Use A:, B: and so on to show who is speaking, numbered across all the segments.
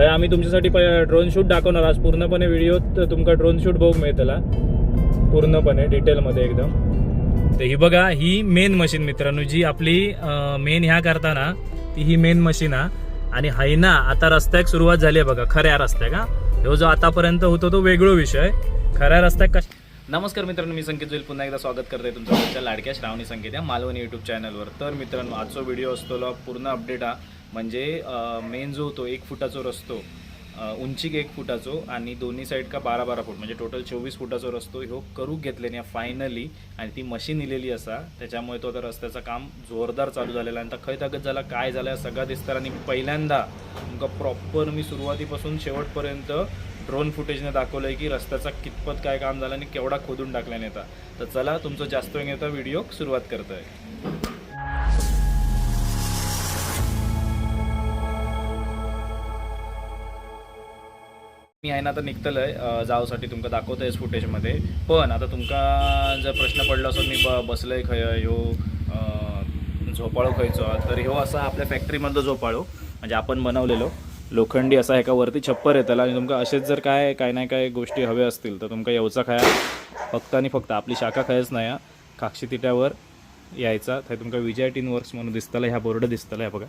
A: तर आम्ही तुमच्यासाठी ड्रोन शूट दाखवणार. आज पूर्णपणे व्हिडिओत तुमका ड्रोन शूट बघू मिळतला. पूर्णपणे डिटेलमध्ये एकदम. तर ही बघा ही मेन मशीन मित्रांनो जी आपली मेन ह्या करताना ती ही मेन मशीन हा. आणि हाय ना आता रस्त्याक सुरुवात झाली आहे बघा खऱ्या रस्त्याक हा. ह्यो जो आतापर्यंत होतो तो वेगळो विषय. खऱ्या रस्त्याक कश नमस्कार मित्रांनो मी संकेत जोईल. पुन्हा एकदा स्वागत करते तुमचं तुमच्या लाडक्या श्रावणी संकेत या मालवणी यूट्यूब चॅनलवर तर मित्रांनो आजचा व्हिडिओ असतो पूर्ण अपडेट हा. म्हणजे मेन जो होतो एक फुटाचो रस्तो उंचीक एक फुटाचो आणि दोन्ही साईड का बारा बारा फूट म्हणजे टोटल चोवीस फुटाचो रस्तो ह्यो करूक घेतले फायनली आणि ती मशीन इलेली असा त्याच्यामुळे तो आता रस्त्याचं काम जोरदार चालू झालेला आहे. आणि आता खंय ताकद झाला काय झालं सगळं दिसतं आणि पहिल्यांदा तुमका प्रॉपर मी सुरुवातीपासून शेवटपर्यंत ड्रोन फुटेजने दाखवलं आहे की रस्त्याचा कितपत काय काम झालं आणि केवढा खोदून टाकल्याने आता तर चला तुमचं जास्त वेळ घेता व्हिडिओ सुरुवात करतोय. मी आहे ना आता निघतलंय. अं, जावसाठी तुमका दाखवतोय फुटेजमध्ये पण आता तुमका जर प्रश्न पडला असो मी ब बसलंय खय ह्यो झोपाळो खयचो. तर ह्यो असा आपल्या फॅक्टरीमधलं झोपाळो. म्हणजे आपण बनवलेलो. लोखंडी असा एका वरती छप्पर येतला आणि तुमका असेच जर काय काय नाही काय गोष्टी हव्या असतील तर तुमका येवचा खाया. फक्त आणि फक्त आपली शाखा खायच नाही हा. तिट्यावर यायचा. थंय तुमका विजय टीन वर्क्स म्हणून दिसतलं ह्या बोर्ड दिसतलं ह्या बघा.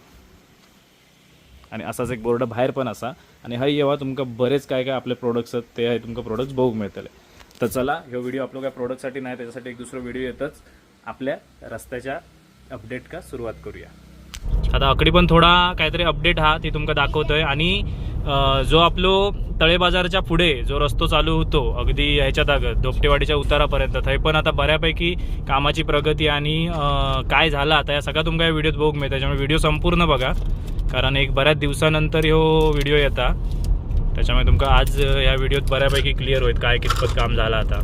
A: आणि असाच एक बोर्ड बाहेर पण असा. आणि हय येवा तुमका बरेच काय काय आपले प्रोडक्ट्स आहेत ते आहे तुमका प्रोडक्ट्स बघूक मिळतले. तर चला ह्यो व्हिडिओ आपलं काय प्रोडक्टसाठी नाही त्याच्यासाठी एक दुसरा व्हिडिओ येतच. आपल्या रस्त्याच्या अपडेट का सुरुवात करूया. आता आकडी पण थोडा काहीतरी अपडेट हा ती तुमका दाखवतोय. आणि जो आपलो तळे बाजारच्या पुढे जो रस्तो चालू होतो अगदी ह्याच्या दागत दोपटेवाडीच्या उतारापर्यंत थंय पण आता बऱ्यापैकी कामाची प्रगती आणि काय झालं आता या सगळ्या तुमका या व्हिडिओत बघूक मिळतं त्याच्यामुळे व्हिडिओ संपूर्ण बघा. कारण एक बऱ्याच दिवसानंतर ह्यो व्हिडिओ येता. त्याच्यामुळे तुमका आज या व्हिडिओत बऱ्यापैकी क्लिअर होईल काय कितपत काम झालं आता.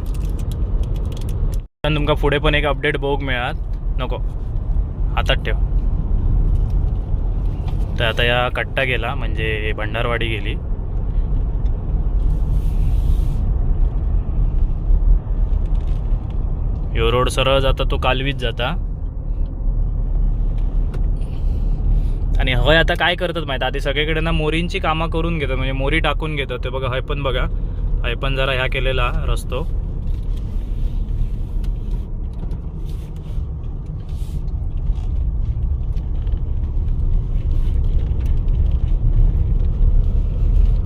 A: तुमका पुढे पण एक अपडेट बघूक मिळात नको. हातात ठेव. तर आता या कट्टा गेला म्हणजे भंडारवाडी गेली. यो रोड सरळ जाता तो कालवीत जाता. आणि हय आता काय करतात माहिती? आधी सगळीकडे ना मोरींची कामं करून घेतात म्हणजे मोरी टाकून घेतात. ते बघा हय पण बघा. हय पण जरा ह्या केलेला रस्तो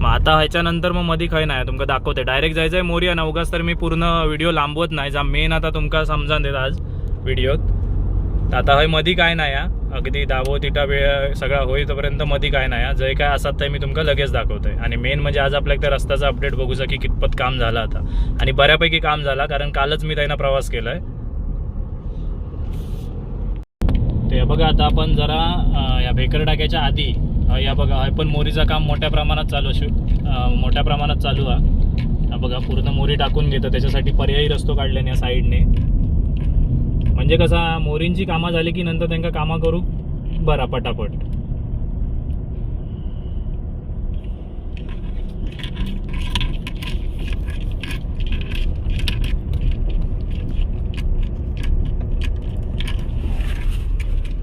A: मग आता ह्याच्यानंतर मग मधी खय नाही तुमका दाखवते. डायरेक्ट जायचं आहे मोरी आणि तर मी पूर्ण व्हिडिओ लांबवत नाही जा मेन आता तुमका समजान देत आज व्हिडिओत आता हय मधी काय नाही अगदी दाबो तिटा वेळ सगळा होईतोपर्यंत मधी काय नाही जे काय असतात ते मी तुमका लगेच दाखवतोय आणि मेन म्हणजे आज आपल्या त्या रस्त्याचा अपडेट बघूचा की कितपत काम झालं आता. आणि बऱ्यापैकी काम झाला कारण कालच मी त्यांना प्रवास केलाय. ते बघा आता आपण जरा या भेकर टाक्याच्या आधी या बघा पण मोरीचं काम मोठ्या प्रमाणात चालू असू मोठ्या प्रमाणात चालू हा. बघा पूर्ण मोरी टाकून घेतं. त्याच्यासाठी पर्यायी रस्तो काढल्याने या साईडने. म्हणजे कसा मोरींची कामं झाली की नंतर त्यांना कामं करू? बरा पटापट.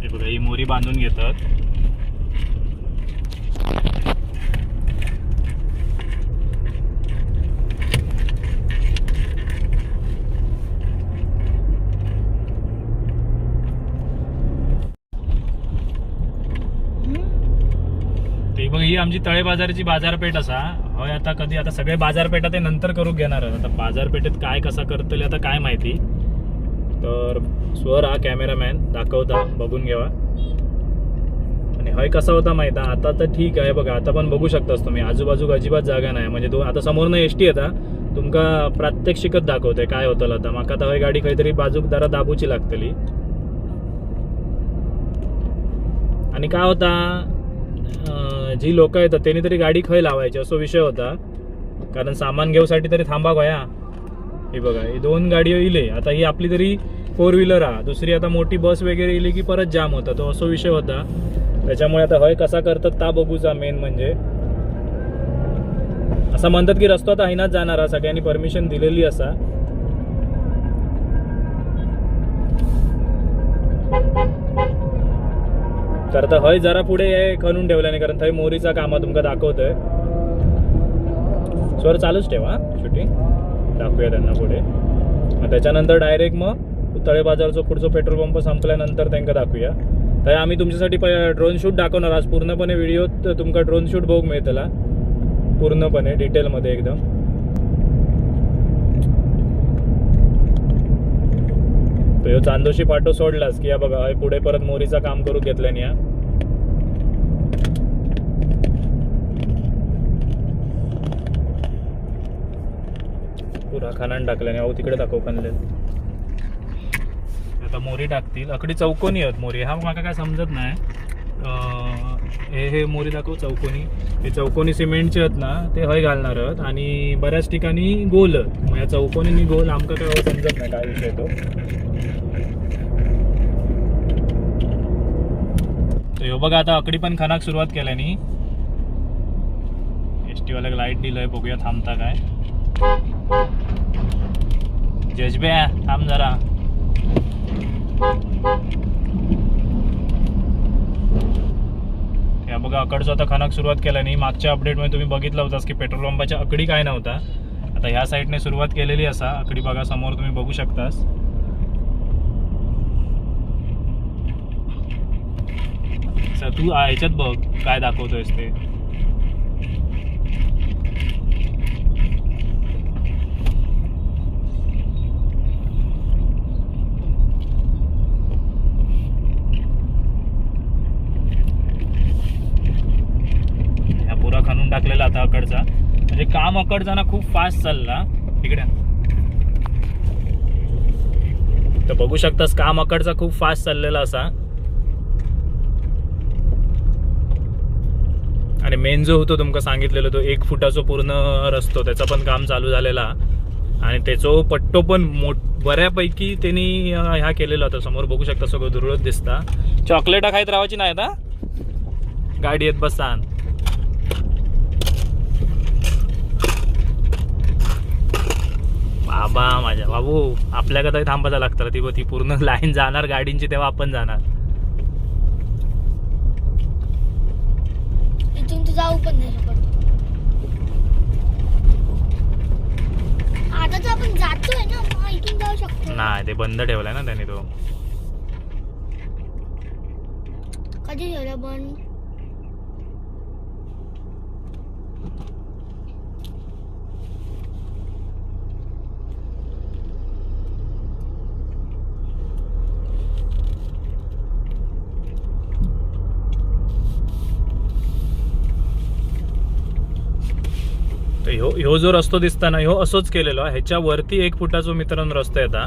A: हे बघा ही मोरी बांधून घेतात. आमची तळे बाजाराची बाजारपेठ असा. होय आता कधी आता सगळे बाजारपेठा ते नंतर करू घेणार आता बाजारपेठेत काय कसा करतले आता काय माहिती. तर स्वर हा कॅमेरामॅन दाखवता बघून घ्यावा आणि हय कसा होता माहिती आहे? आता तर ठीक आहे बघा. आता पण बघू शकतास तुम्ही. आजूबाजूक अजिबात जागा नाही. म्हणजे तो आता समोरनं एस टी येता तुमका प्रात्यक्षिकच दाखवते काय होतं आता. माका तर हय गाडी काहीतरी बाजूक दारा दाबूची लागतली. आणि काय होता? जी लोक येतात त्यांनी तरी गाडी खय लावायची असो विषय होता. कारण सामान घेऊसाठी तरी थांबा गोया. हे बघा ही दोन गाडी इले. आता ही आपली तरी फोर व्हीलर हा दुसरी आता मोठी बस वगैरे इली की परत जाम होता. तो असो विषय होता. त्याच्यामुळे आता हय कसा करतात ता बघूचा मेन म्हणजे. असं म्हणतात की रस्तो आता हैनाच जाणार हा सगळ्यांनी परमिशन दिलेली असा. तर आता हय जरा पुढे हे खणून ठेवल्याने कारण थंय मोरीचा कामा तुमका दाखवतोय. स्वर चालूच ठेवा शूटिंग दाखवूया त्यांना पुढे. मग त्याच्यानंतर डायरेक्ट मग तळे बाजारचं पुढचो पेट्रोल पंप संपल्यानंतर त्यांना दाखवूया. तर आम्ही तुमच्यासाठी ड्रोन शूट दाखवणार आज. पूर्णपणे व्हिडिओत तुमका ड्रोन शूट बघूक मिळतला. पूर्णपणे डिटेलमध्ये एकदम. तो ह्यो चांदोशी पाटो सोडलास की. या बघा हय पुढे परत मोरीचा काम करू घेतल्याने या पुरा खानान टाकल्याने अहो तिकडे दाखव खानले. आता मोरी टाकतील. अकडी चौकोनी आहेत मोरी. हा माका काय समजत नाही हे हे मोरी दाखव चौकोनी. हे चौकोनी सिमेंटचे आहेत ना ते हय घालणार आहेत. आणि बऱ्याच ठिकाणी गोल आहेत. मग या चौकोनी गोल आमका काय हो समजत नाही काय विषय तो. ह्यो बघा आता अकडी पण खानाक सुरुवात केल्यानी एस टी वाल्याक लाइट दिलंय बघूया थांबता काय. जजबे थांब जरा. या बघा अकडचं आता खानाक सुरुवात केल्यानी मागच्या अपडेटमध्ये तुम्ही बघितलं होतास की पेट्रोल पंपाच्या अकडी काय नव्हता. आता ह्या साईडने सुरुवात केलेली असा. अकडी बघा समोर तुम्ही बघू शकतास. तू ह्याच्यात बघ काय दाखवतोयस ते. ह्या पुरा खाणून टाकलेला आता अकडचा. म्हणजे काम अकडचा ना खूप फास्ट चालला. इकडे. तर बघू शकतास काम अकडचा खूप फास्ट चाललेला असा. म्हणजे मेन जो होतो तुमका सांगितलेलो तो एक फुटाचो पूर्ण रस्तो. त्याचा पण काम चालू झालेला. आणि त्याचो पट्टो पण मोठ बऱ्यापैकी त्यांनी ह्या केलेला होता. समोर बघू शकता सगळं दुर्ळत दिसता. चॉकलेटा खायत राहायची नाही आता? गाडी येत बसान बाबा माझ्या बाबू आपल्याकडे थांबायला लागतं ती ती पूर्ण लाईन जाणार गाडींची तेव्हा आपण जाणार
B: इथून तू जाऊ पण नाही शकत. आता तर आपण जातोय ना मग इथून जाऊ शकतो.
A: नाही ते बंद ठेवलाय ना त्याने तो.
B: कधी झालं बंद?
A: तर ह्यो ह्यो जो रस्तो दिसता ना ह्यो असोच केलेलो आहे. ह्याच्या वरती एक फुटाचो मित्रांनो रस्तो येता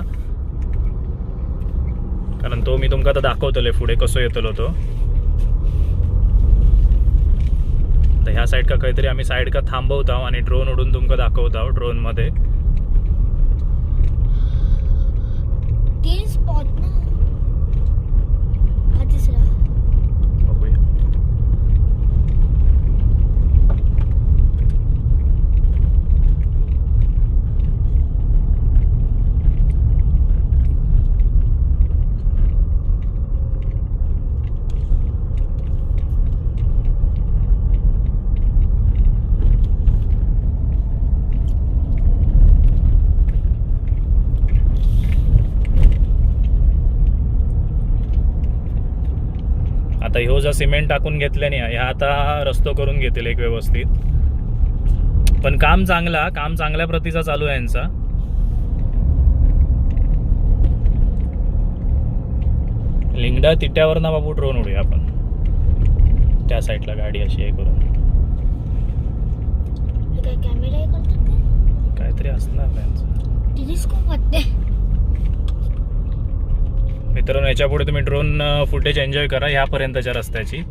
A: कारण तो मी तुमका आता दाखवतले पुढे कसो येतलो तो. तर ह्या साईड का काहीतरी आम्ही साईड का थांबवतो आणि ड्रोन उडून तुमका दाखवता ड्रोनमध्ये
B: तीन स्पॉट ना हा तिसरा
A: बघूया आता ह्यो जर सिमेंट टाकून घेतल्याने ह्या आता रस्तो करून घेतील एक व्यवस्थित. पण काम चांगला काम चांगल्या प्रतीचा चालू आहे यांचा. लिंगडा तिट्यावर ना बाबू ड्रोन उडूया आपण. त्या साईडला गाडी अशी आहे करून काहीतरी असणार त्यांचं मित्रांनो याच्यापुढे तुम्ही ड्रोन फुटेज एन्जॉय करा ह्यापर्यंतच्या रस्त्याची.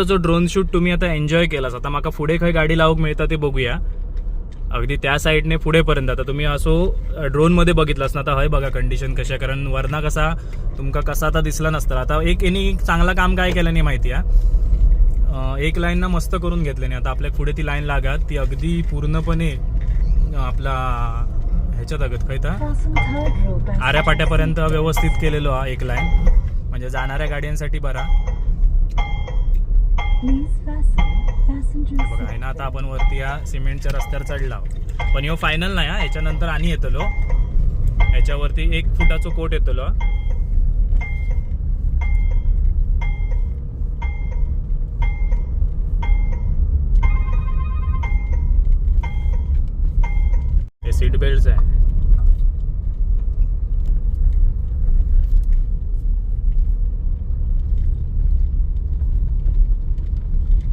A: जो ड्रोन शूट तुम्ही आता एन्जॉय केलास आता माका पुढे खंय गाडी लावूक मिळतं ते बघूया. अगदी त्या साईडने पुढेपर्यंत आता तुम्ही असो ड्रोनमध्ये बघितलास ना आता हय बघा कंडिशन कशा कारण वरना कसा तुमका कसा आता दिसला नसता. आता एक यांनी चांगला काम काय केलं नाही माहिती आहे एक लाईन ना मस्त करून घेतल्याने आता आपल्या पुढे ती लाईन लागत ती अगदी पूर्णपणे आपला ह्याच्यात अगत खय ता आऱ्या पाट्यापर्यंत व्यवस्थित केलेलो हा एक लाईन. म्हणजे जाणाऱ्या गाड्यांसाठी बरा. बघा आहे ना आता आपण वरती या सिमेंटच्या रस्त्यावर चढला पण ह्यो फायनल नाही हा. याच्यानंतर आणि येतलो. याच्यावरती एक फुटाचो कोट येतलो. हा. हे सीट बेल्ट आहे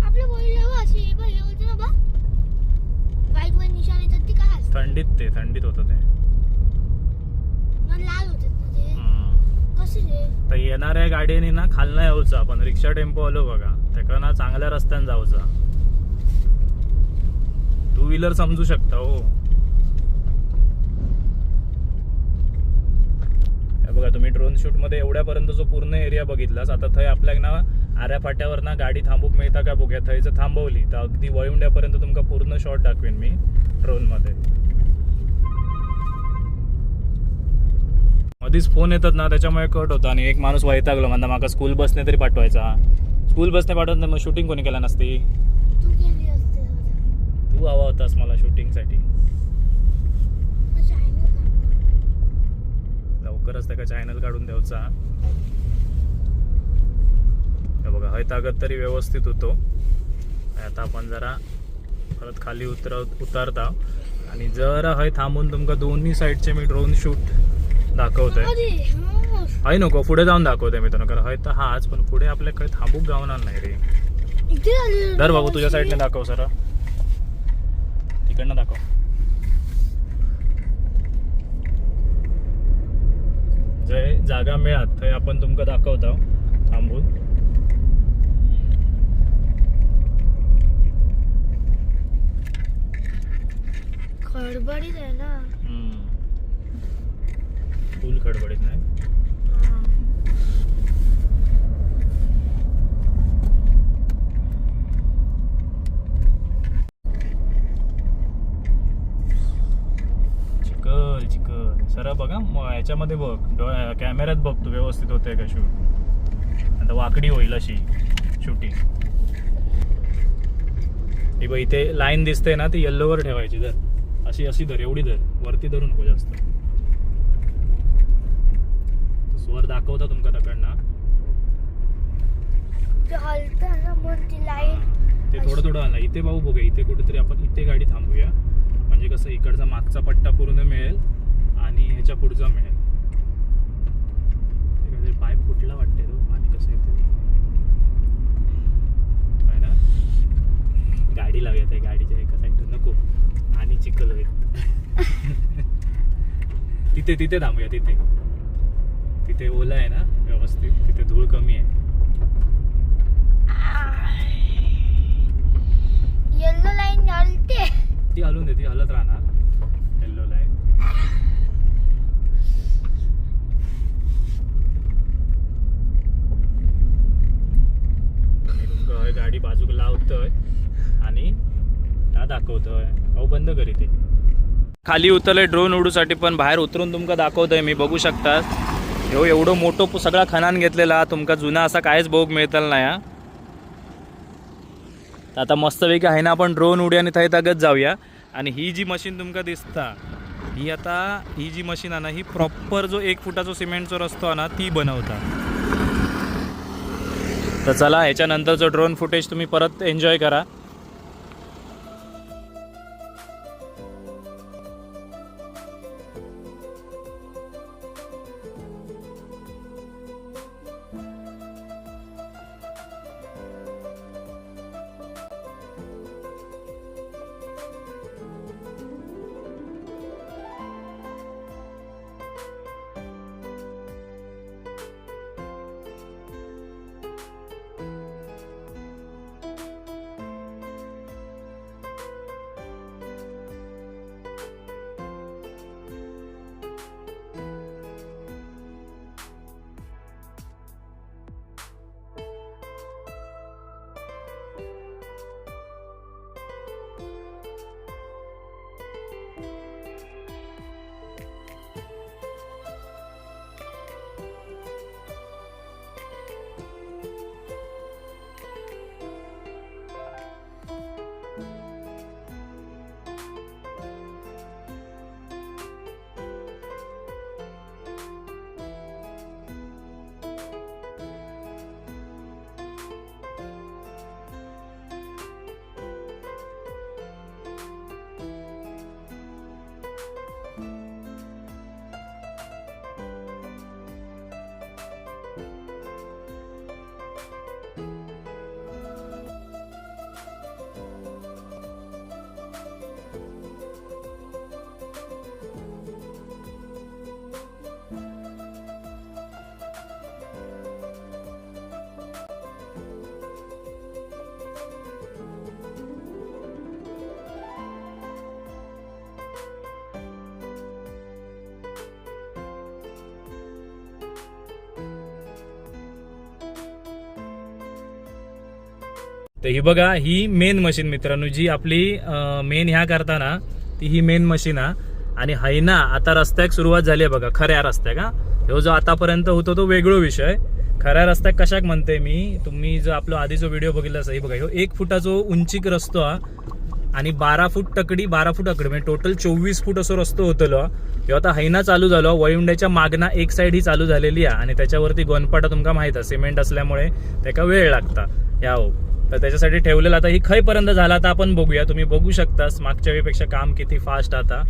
B: आपल्या बोलल्यावर अशी बघ हे होतं ना बा वाईट वर निशाण येतात ते काय असतं
A: थंडीत ते थंडीत होतं ते.
B: लाल होतात ना ते.
A: हम्म.
B: कसे रे?
A: तर येणाऱ्या गाडीने ना खालना यायचं आपण रिक्षा टेम्पो आलो बघा. त्याका ना चांगल्या रस्त्याने जाऊचा टू व्हीलर समजू शकता हो. हे बघा तुम्ही ड्रोन शूटमध्ये एवढ्यापर्यंत जो पूर्ण एरिया बघितलास आता थंय आपल्याक ना आऱ्या फाट्यावर ना गाडी थांबूक मिळता का बघूया. थंयचं थांबवली तर अगदी वळुंड्यापर्यंत तुमका पूर्ण शॉट दाखवेन मी ड्रोनमध्ये. मधीच फोन येतात ना त्याच्यामुळे कट होता. आणि एक माणूस वैतागलो म्हणता माका स्कूल बसने तरी पाठवायचा. स्कूल बसने पाठवत नाही मग शूटिंग कोणी केला नसती?
B: तू
A: हवा होतास मला शूटिंगसाठी लवकरच त्याचा चॅनल काढून द्यायचा. बघा हय तागत तरी व्यवस्थित होतो. आता आपण जरा परत खाली उतर उतरता. आणि जरा हय थांबून तुमका दोन्ही साईडचे मी ड्रोन शूट दाखवतोय.
B: हो.
A: हय नको पुढे जाऊन दाखवतोय मी तुला. हय तर हाच पण पुढे आपल्या काही थांबूक गावणार नाही रे. धर बाबू तुझ्या साईडने दाखव सर तिकडनं दाखव. जय जागा मिळात थंय आपण तुमका दाखवतो. थांबून.
B: खडबडीत आहे ना.
A: फुल खडबडीत नाही. चिकल चिकल सर बघा मग याच्यामध्ये बघ. डोळ्या कॅमेऱ्यात बघ तू व्यवस्थित होते का शूट? आता वाकडी होईल अशी शूटिंग. ही बघ इथे लाईन दिसते ना ती येल्लोवर ठेवायची धर अशी अशी धर एवढी धर. वरती धरून नको जास्त. वर दाखवता तुमका तकडनं
B: ते
A: थोडं थोडं आलं इथे भाऊ बघूया इथे कुठेतरी आपण इथे गाडी थांबूया. म्हणजे कसं इकडचा मागचा पट्टा पूर्ण मिळेल आणि ह्याच्या पुढचा मिळेल. काहीतरी पाईप फुटला वाटते तो पाणी कसं येते आहे ना? गाडी लावूया त्या गाडीच्या एका साईड नको. आणि चिखल होईल. तिथे तिथे थांबूया तिथे. तिथे ओला आहे ना व्यवस्थित तिथे धूळ कमी आहे.
B: येल्लो लाईन हलते
A: ती हलून दे ती हलत राहणार. येल्लो लाईन गाडी बाजूक लावतोय आणि त्या दाखवतोय. अहो बंद करी ते खाली उतरले ड्रोन उडूसाठी पण बाहेर उतरून तुमका दाखवतोय मी बघू शकता ह्यो एवढं मोठं सगळा खणान घेतलेला तुमका जुना असा काहीच भोग मिळतला नाही हा. तर आता मस्तपैकी आहे ना आपण ड्रोन उडी आणि थंय जाऊया. आणि ही जी मशीन तुमका दिसता ही आता ही जी मशीन आहे ना ही प्रॉपर जो एक फुटाचो सिमेंटचो रस्तो आहे ना ती बनवता. तर चला ह्याच्यानंतरचं ड्रोन फुटेज तुम्ही परत एन्जॉय करा. तर ही बघा ही मेन मशीन मित्रांनो जी आपली मेन ह्या करताना ती ही मेन मशीन हा. आणि हैना आता रस्त्याक सुरुवात झाली आहे बघा खऱ्या रस्त्याक हा. ह्यो जो आतापर्यंत होतो तो वेगळो विषय. खऱ्या रस्त्याक कशाक म्हणते मी तुम्ही जो आपला आधी जो व्हिडिओ बघितला असा बघा ह्यो एक फुटाचो उंचीक रस्तो हा. आणि बारा फूट तकडी बारा फूट तकडी म्हणजे टोटल चोवीस फूट असो रस्तो होतलो ह्यो आता हैना चालू झालो वयुंड्याच्या मागना एक साईड ही चालू झालेली आहे आणि त्याच्यावरती गोनपाटा तुमका माहीत आहे सिमेंट असल्यामुळे त्याका वेळ लागता. या हो. तर त्याच्यासाठी ठेवलेलं आता ही खैपर्यंत झाला. आता आपण बघूया. तुम्ही बघू शकतास मागच्या वेळीपेक्षा काम किती फास्ट आता.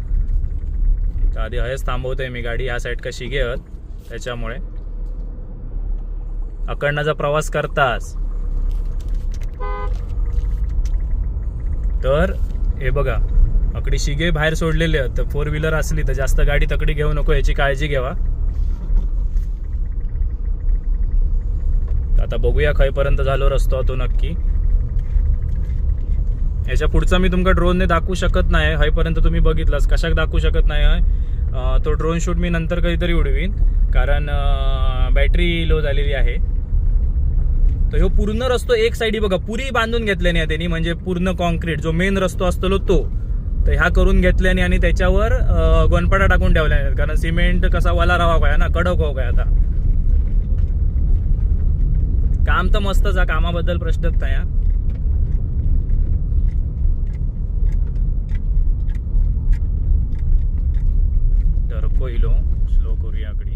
A: तर आधी हयच थांबवतोय मी गाडी. ह्या साईड कशी घेत? त्याच्यामुळे. अकडनाचा प्रवास करतास. तर हे बघा. अकडी शिगे बाहेर सोडलेले आहेत. तर फोर व्हीलर असली तर जास्त गाडी तकडी घेऊ नको. याची काळजी घ्यावा. आता बघूया खयपर्यंत झालो रस्तो तो नक्की. याच्या पुढचा मी तुमका ड्रोनने दाखवू शकत नाही हयपर्यंत तुम्ही बघितलास. कशाक दाखवू शकत नाही आहे तो ड्रोन शूट मी नंतर कधीतरी उडवीन कारण बॅटरी लो झालेली आहे. तर ह्यो पूर्ण रस्तो एक साईडी बघा पुरी बांधून घेतल्याने त्यांनी म्हणजे पूर्ण कॉन्क्रीट जो मेन रस्तो असतो तो. तर ह्या करून घेतल्याने आणि त्याच्यावर अं, गोनपाटा टाकून ठेवल्याने कारण सिमेंट कसा वाला राहा काय ना कडक हो काय आता. काम तर मस्तच आहे कामाबद्दल प्रश्नच नाही हा. टर्को इलो स्लो करूया आकडी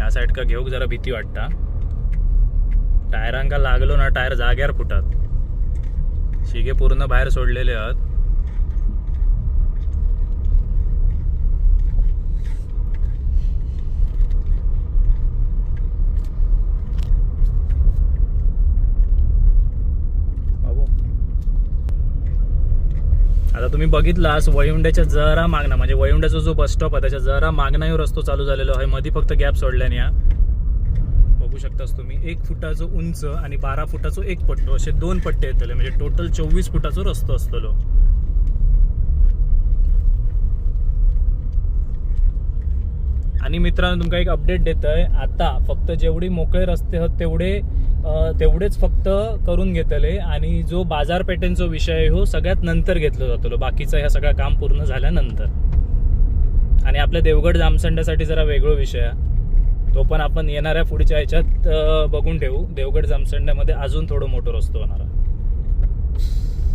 A: या साईड का घेऊक जरा भीती वाटता. टायरांका लागलो ना टायर जाग्यार फुटात. शिगे पूर्ण बाहेर सोडलेले आहेत बाबू आता तुम्ही बघितलास वयुंड्याच्या जरा मागणा म्हणजे वयुंड्याचा जो बस स्टॉप आहे त्याच्या जरा मागणा रस्तो चालू झालेलो आहे. मध्ये फक्त गॅप सोडल्याने या बघू शकतास तुम्ही. एक फुटाचं उंच आणि बारा फुटाचं एक पट्टो असे दोन पट्टे येतले. म्हणजे टोटल चोवीस फुटाचा रस्तो असतो आणि मित्रांनो तुमका एक अपडेट देत आहे आता फक्त जेवढी मोकळे रस्ते आहेत तेवढे तेवढेच फक्त करून घेतले आणि जो बाजारपेठेंचा विषय आहे हो सगळ्यात नंतर घेतलं जातो बाकीचं ह्या सगळं काम पूर्ण झाल्यानंतर. आणि आपल्या देवगड जामसंड्यासाठी जरा वेगळा विषय आहे. तो पण आपण येणाऱ्या पुढच्या ह्याच्यात बघून ठेवू. देवगड जामसंड्यामध्ये अजून थोडं मोठं रस्तो होणार आहे.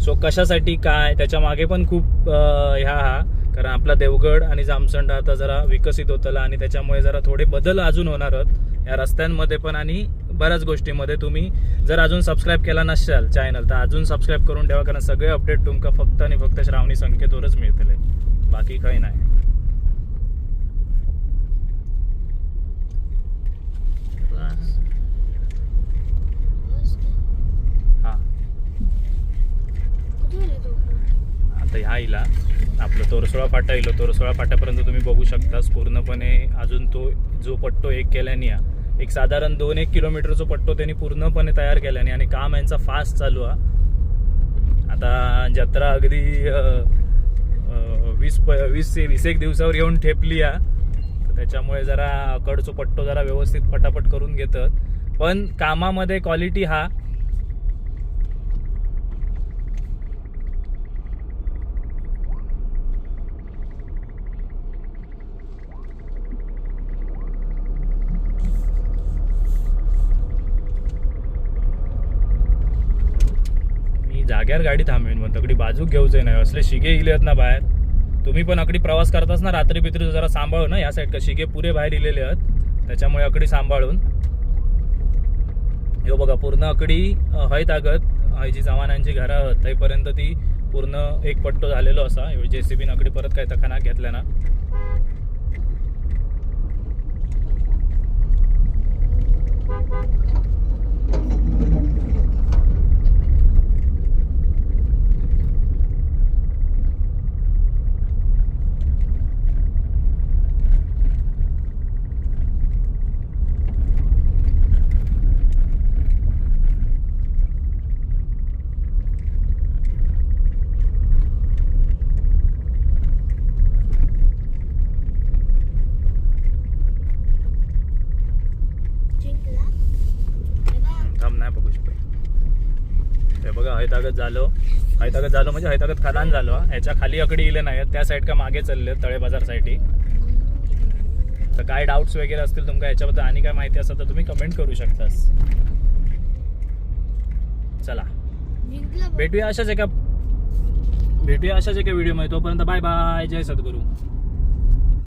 A: सो कशासाठी काय? त्याच्यामागे पण खूप ह्या हा. कारण आपला देवगड आणि जामसंड आता जरा विकसित होतला आणि त्याच्यामुळे जरा थोडे बदल अजून होणार आहेत. या रस्त्यांमध्ये पण आणि बऱ्याच गोष्टीमध्ये तुम्ही जर अजून सबस्क्राईब केला नसाल चॅनल तर अजून सबस्क्राईब करून ठेवा कारण सगळे अपडेट तुमका फक्त आणि फक्त श्रावणी संख्येतवरच मिळतले. बाकी काही नाही. हा
B: कुठे गेले तू
A: आता ह्या इला आपलं तोरसोळा फाटा इलो तोरसोळा फाट्यापर्यंत तुम्ही बघू शकतास. पूर्णपणे अजून तो जो पट्टो एक केल्याने या एक साधारण दोन एक किलोमीटरचा पट्टो त्यांनी पूर्णपणे तयार केल्याने आणि काम यांचा फास्ट चालू आहे आता जत्रा अगदी वीस प वीस वीस एक दिवसावर येऊन ठेपली या तर त्याच्यामुळे जरा कडचो पट्टो जरा व्यवस्थित पटापट करून घेतात. पण कामामध्ये क्वालिटी हा मी जाग्यावर गाडी थांबवेन पण तगडी बाजूक घेऊचे नाही. असले शिगे इले आहेत ना बाहेर. तुम्ही पण अकडी प्रवास करताच ना रात्री बित्री जरा सांभाळू ना. या साईड का शिगे पुरे बाहेर इलेले आहेत. त्याच्यामुळे अकडी सांभाळून. हे बघा पूर्ण अकडी अं, हय तागत जी जवानांची घरं आहेत थंयपर्यंत ती पूर्ण एक पट्टो झालेलो असा. जे सी बीन अकडी परत काय तखाना घेतल्या ना
B: जिंक
A: बघू शकता हे हैदराबाद झालो. हैदराबाद झालो म्हणजे हैदराबाद खदान झालो ह्याच्या खाली अकडी इले नाही त्या साईड का मागे चालले तळे बाजारसाठी तर काय डाऊट्स वगैरे असतील तुमका याच्याबद्दल आणि काय माहिती असेल तर तुम्ही कमेंट करू शकतास. चला. भेटूया अशाच एका भेटूया अशाच एका व्हिडिओमध्ये तोपर्यंत बाय बाय जय सद्गुरू.